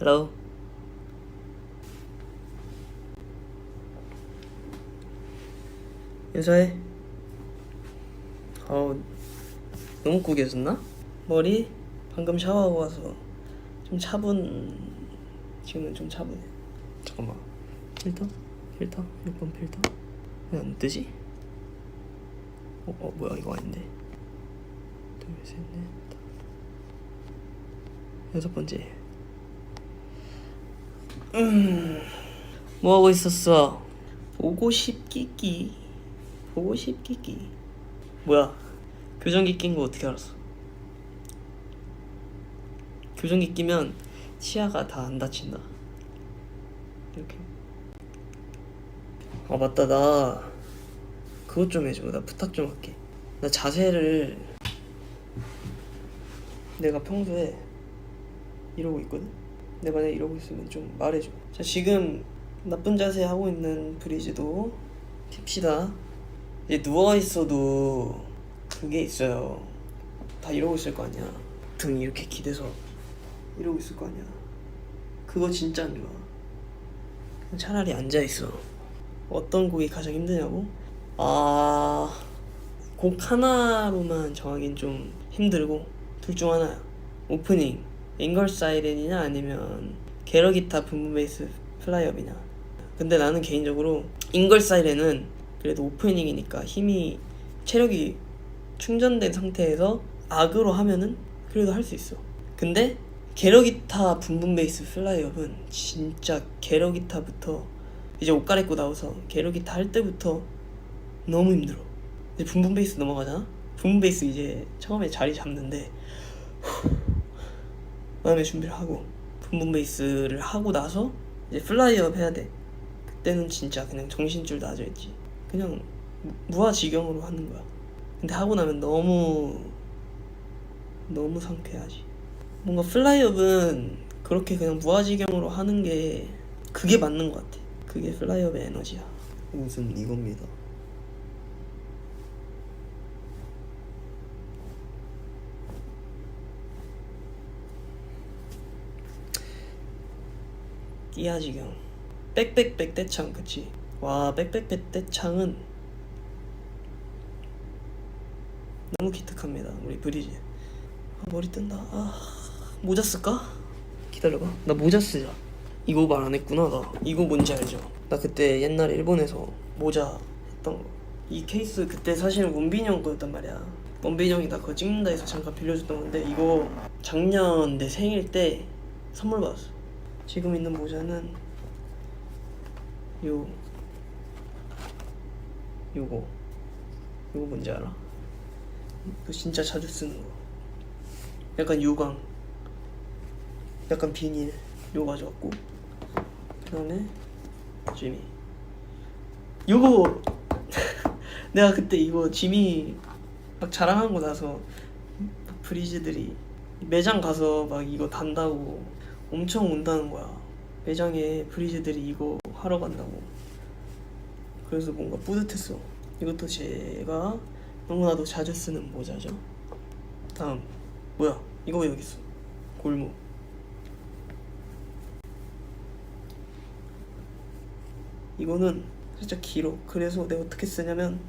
Hello. 인사해. 어우, 너무 구겨졌나? 머리 방금 샤워하고 와서 좀 차분. 지금은 좀 차분해. 잠깐만. 필터? 필터? 6번 필터? 왜 안 뜨지? 어, 어 뭐야 이거 아닌데. 둘, 셋, 넷, 다섯. 여섯 번째. 음. 뭐 하고 있었어? 보고 싶기기. 보고 싶기기. 뭐야? 교정기 낀 거 어떻게 알았어? 교정기 끼면 치아가 다 안 다친다. 이렇게. 아 맞다 나 그것 좀 해줘. 나 부탁 좀 할게. 나 자세를 내가 평소에 이러고 있거든. 내 만약에 이러고 있으면 좀 말해줘. 자 지금 나쁜 자세 하고 있는 브리즈도 팁시다. 이제 누워 있어도 그게 있어요. 다 이러고 있을 거 아니야. 등 이렇게 기대서 이러고 있을 거 아니야. 그거 진짜 안 좋아. 차라리 앉아 있어. 어떤 곡이 가장 힘드냐고? 아, 곡 하나로만 정하긴 좀 힘들고 둘 중 하나야. 오프닝, 잉걸 사이렌이냐 아니면 게러 기타 붐붐 베이스 플라이업이냐. 근데 나는 개인적으로 잉걸 사이렌은 그래도 오프닝이니까 힘이 체력이 충전된 상태에서 악으로 하면은 그래도 할 수 있어. 근데 게러 기타 붐붐 베이스 플라이업은 진짜 게러 기타부터 이제 옷 갈아입고 나와서 게러 기타 할 때부터 너무 힘들어. 이제 붐붐 베이스 넘어가잖아. 붐붐 베이스 이제 처음에 자리 잡는데 마음의 준비를 하고 붐붐 베이스를 하고 나서 이제 플라이업 해야 돼. 그때는 진짜 그냥 정신줄 나져 있지. 그냥 무- 무아지경으로 하는 거야. 근데 하고 나면 너무 너무 상쾌하지. 뭔가 플라이업은 그렇게 그냥 무아지경으로 하는 게 그게 맞는 것 같아. 그게 플라이업의 에너지야. 옷은 이겁니다. 끼야 지경. 빽빽빽 떼창 그치? 와 빽빽빽 떼창은 너무 기특합니다 우리 브리지. 아, 머리 뜬다. 아 모자 쓸까? 기다려봐. 나 모자 쓰자. 이거 말 안 했구나 나. 이거 뭔지 알죠? 나 그때 옛날에 일본에서 모자 했던 거. 이 케이스 그때 사실은 원빈이 형 거였단 말이야. 원빈이 형이 나 그거 찍는다 해서 잠깐 빌려줬던 건데 이거 작년 내 생일 때 선물 받았어. 지금 있는 모자는 요 요거 요거 뭔지 알아? 그 진짜 자주 쓰는 거. 약간 유광 약간 비닐 요거 가져왔고 그 다음에 지미 요거 내가 그때 이거 지미 막 자랑하고 나서 브리즈들이 매장 가서 막 이거 단다고 엄청 온다는 거야. 매장에 브리즈들이 이거 하러 간다고. 그래서 뭔가 뿌듯했어. 이것도 제가 너무나도 자주 쓰는 모자죠. 다음. 뭐야? 이거 왜 여기 있어. 골무 이거는 살짝 길어. 그래서 내가 어떻게 쓰냐면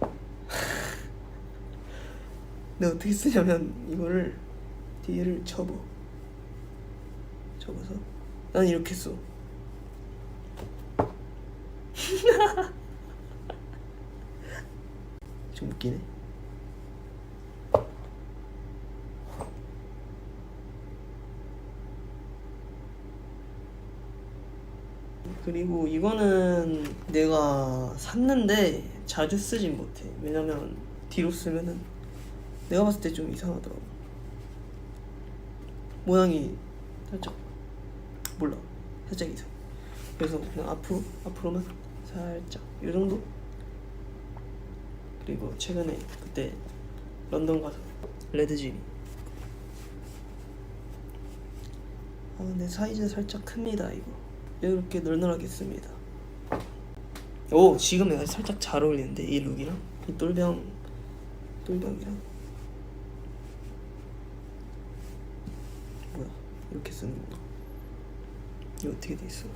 내가 어떻게 쓰냐면 이거를 뒤를 접어 접어서 난 이렇게 써 좀 웃기네 그리고 이거는 내가 샀는데 자주 쓰진 못해. 왜냐면 뒤로 쓰면은 내가 봤을 때 좀 이상하더라고. 모양이 살짝 몰라. 살짝 이상. 그래서 그냥 앞으로 앞으로만 살짝 이 정도. 그리고 최근에 그때 런던 가서 레드진이 아, 내 사이즈 살짝 큽니다 이거. 이렇게 널널하게 씁니다. 오 지금 내가 살짝 잘 어울리는데 이 룩이랑 이 똘병 똘병이랑 뭐야 이렇게 쓰는 거 이거 어떻게 돼 있어?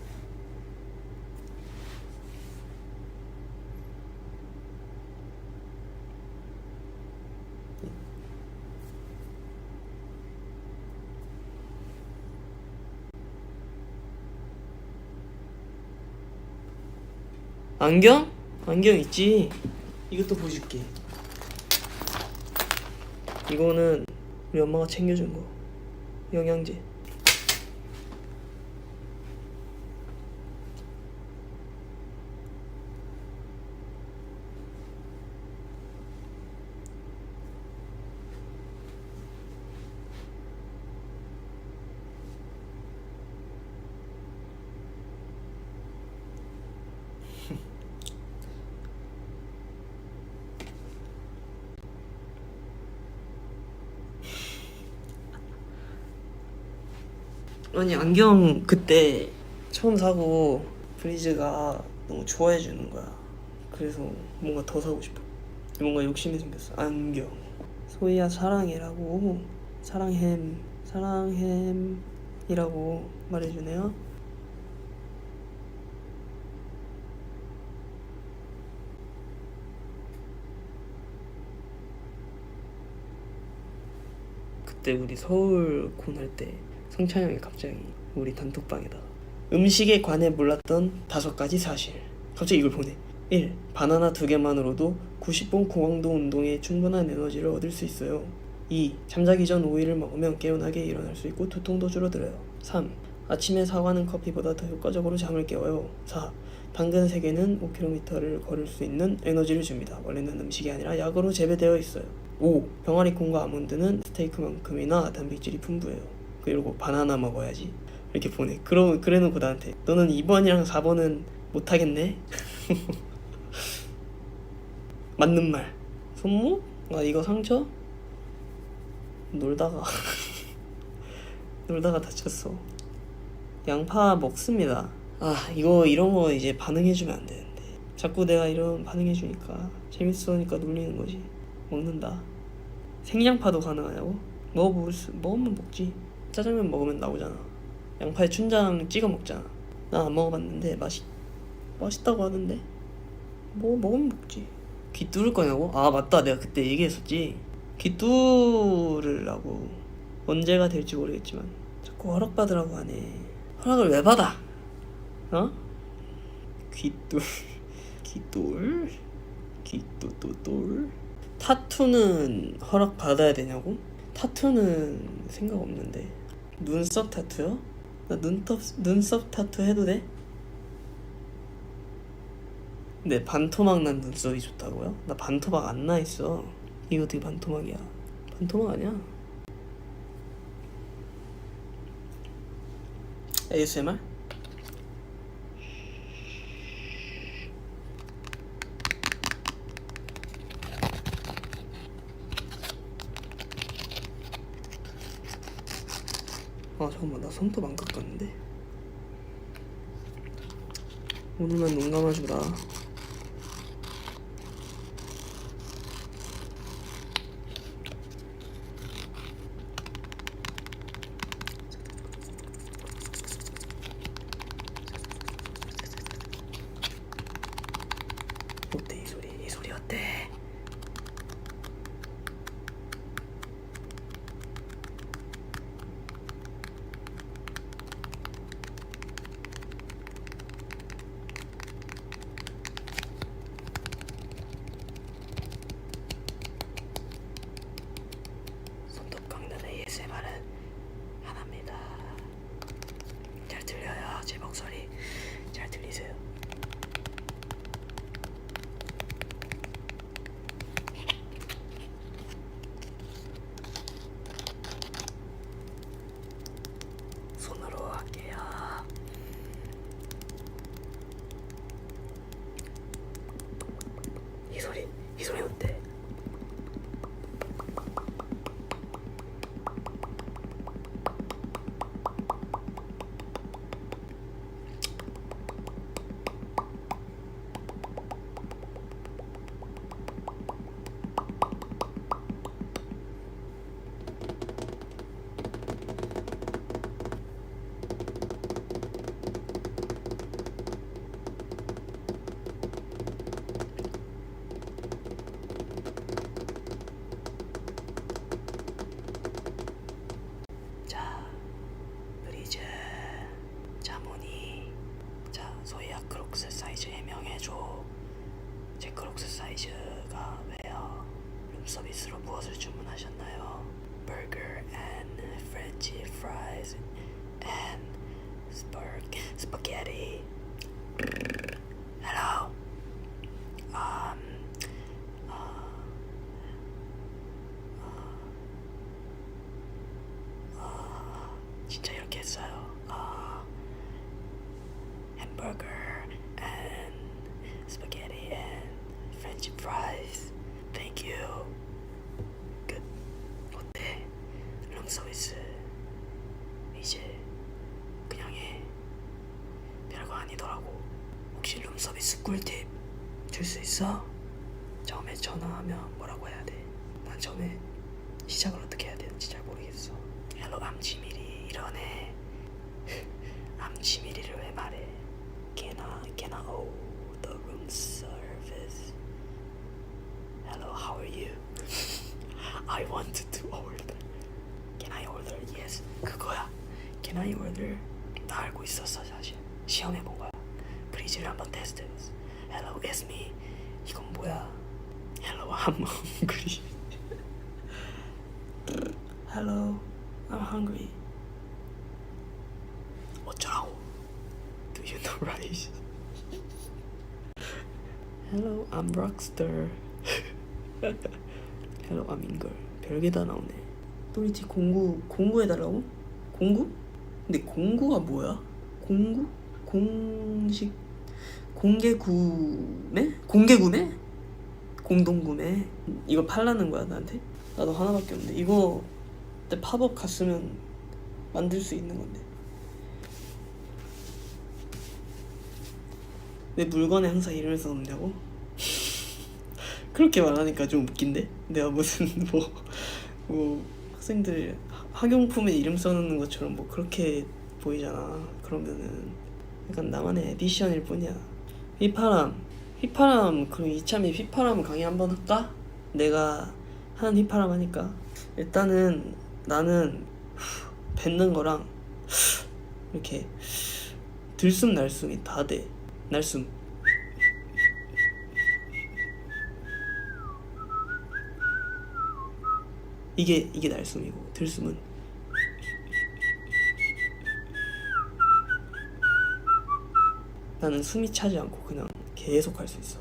안경? 안경 있지. 이것도 보여줄게. 이거는 우리 엄마가 챙겨준 거. 영양제. 아니 안경 그때 처음 사고 브리즈가 너무 좋아해 주는 거야. 그래서 뭔가 더 사고 싶어. 뭔가 욕심이 생겼어. 안경. 소희야 사랑해라고 사랑햄 사랑햄이라고 말해주네요. 그때 우리 서울 콘 할 때 성찬형이 갑자기 우리 단톡방에다가 음식에 관해 몰랐던 다섯 가지 사실 갑자기 이걸 보내 1. 바나나 두 개만으로도 90분 고강도 운동에 충분한 에너지를 얻을 수 있어요 2. 잠자기 전 오이를 먹으면 개운하게 일어날 수 있고 두통도 줄어들어요 3. 아침에 사과는 커피보다 더 효과적으로 잠을 깨워요 4. 당근 3개는 5km를 걸을 수 있는 에너지를 줍니다 원래는 음식이 아니라 약으로 재배되어 있어요 5. 병아리 콩과 아몬드는 스테이크만큼이나 단백질이 풍부해요. 그리고 바나나 먹어야지. 이렇게 보내. 그러 그래놓고 나한테 너는 2번이랑 4번은 못하겠네. 맞는 말. 손목? 아 이거 상처? 놀다가 놀다가 다쳤어. 양파 먹습니다. 아 이거 이런 거 이제 반응해주면 안 되는데 자꾸 내가 이런 반응해주니까 재밌으니까 놀리는 거지. 먹는다. 생양파도 가능하냐고? 먹어볼 수, 먹으면 먹지. 짜장면 먹으면 나오잖아. 양파에 춘장 찍어 먹잖아. 나안 먹어봤는데 맛있 맛있다고 하던데. 뭐 먹으면 먹지. 귀 뚫을 거냐고? 아 맞다, 내가 그때 얘기했었지. 귀 뚫으려고 언제가 될지 모르겠지만 자꾸 허락 받으라고 하네. 허락을 왜 받아? 어? 귀뚫, 귀뚫, 귀뚫뚫뚫. 타투는 허락 받아야 되냐고? 타투는 생각 없는데 눈썹 타투요? 나 눈썹 눈썹 타투 해도 돼? 근데 반토막 난 눈썹이 좋다고요? 나 반토막 안 나 있어. 이거 어떻게 반토막이야? 반토막 아니야? ASMR? 아 잠깐만 나 손톱 안 깎았는데? 오늘만 눈 감아주라 스파 스파게티 Hello um, uh, 진짜 이렇게 했어요. 아, 햄버거 and spaghetti and French fries. Thank you. 끝. 어때? 룸서비스 이제 혹시 룸서비스 꿀팁 줄 수 있어? 처음에 전화하면 뭐라고 해야 돼? 난 처음에 시작을 어떻게 해야 되는지 잘 모르겠어. 헬로 암치미리 이러네. 암치미리를 왜 말해? Can I can I oh the room service? Hello, how are you? I want to order. Can I order? Yes. 그거야. Can I order? 나 알고 있었어 사실. 시험해 본 거야. 브리즈를 한번 테스트해봤어. Hello, it's me. 이건 뭐야? Hello, I'm hungry. Hello, I'm hungry. 어쩌라고? Do you know rice? Hello, I'm rockstar. Hello, I'm Ingol. 별게 다 나오네. 또리티 공구 공구 해달라고? 공구? 근데 공구가 뭐야? 공구? 공식 공개 구매? 공개 구매? 공동 구매? 이거 팔라는 거야 나한테? 나도 하나밖에 없는데 이거 내 팝업 갔으면 만들 수 있는 건데 내 물건에 항상 이름을 써놓냐고? 그렇게 말하니까 좀 웃긴데? 내가 무슨 뭐, 뭐 학생들 하- 학용품에 이름 써놓는 것처럼 뭐 그렇게 보이잖아 그러면은 약간 나만의 에디션일 뿐이야 휘파람 휘파람 그럼 이참에 휘파람 강의 한번 할까? 내가 하는 휘파람 하니까. 일단은 나는 후, 뱉는 거랑 이렇게 들숨 날숨이 다 돼. 날숨. 이게 이게 날숨이고 들숨은 나는 숨이 차지 않고 그냥 계속 할 수 있어.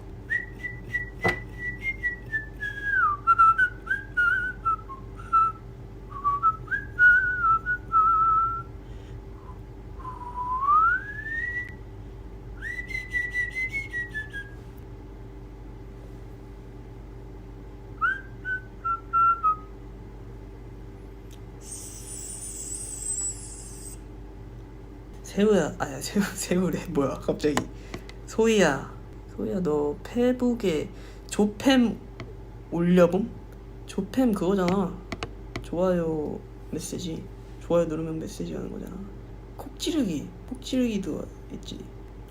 새우야, 아야 새우 새우래 뭐야 갑자기 소희야, 소희야 너 페북에 조팸 올려봄? 조팸 그거잖아. 좋아요 메시지, 좋아요 누르면 메시지 가는 거잖아. 콕 찌르기, 콕 찌르기도 있지.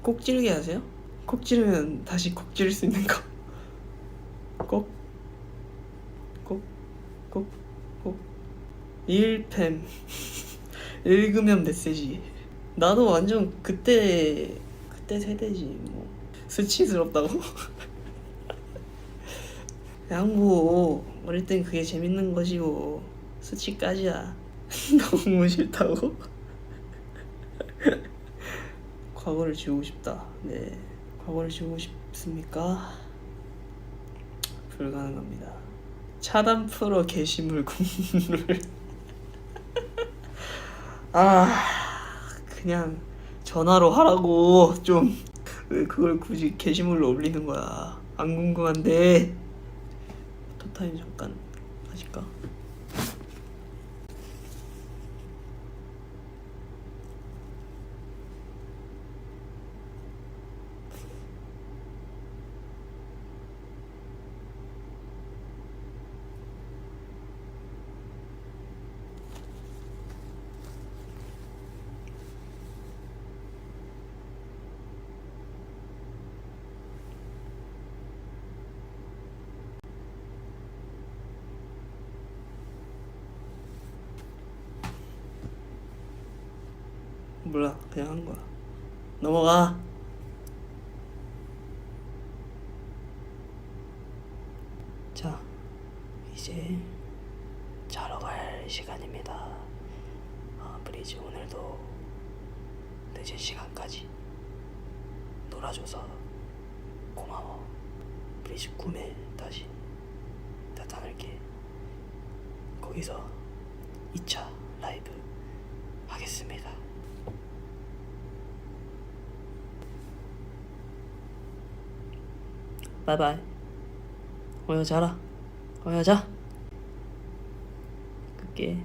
콕 찌르기 하세요? 콕 찌르면 다시 콕 찌를 수 있는 거. 콕, 콕, 콕, 콕. 일팸. 읽으면 메시지. 나도 완전 그때 그때 세대지 뭐. 수치스럽다고? 양보. 어릴 땐 그게 재밌는 것이고. 수치까지야. 너무 싫다고? 과거를 지우고 싶다. 네. 과거를 지우고 싶습니까? 불가능합니다. 차단 프로 게시물 국룰 아 그냥 전화로 하라고 좀 왜 그걸 굳이 게시물로 올리는 거야. 안 궁금한데. 포토타임 잠깐 몰라. 그냥 한 거야. 넘어가. 자 이제 자러 갈 시간입니다. 아, 브리즈 오늘도 늦은 시간까지 놀아줘서 고마워. 브리즈 꿈에 다시 나타날게. 거기서 2차 라이브 하겠습니다 바이바이. 어여 자라. 어여 자. 끌게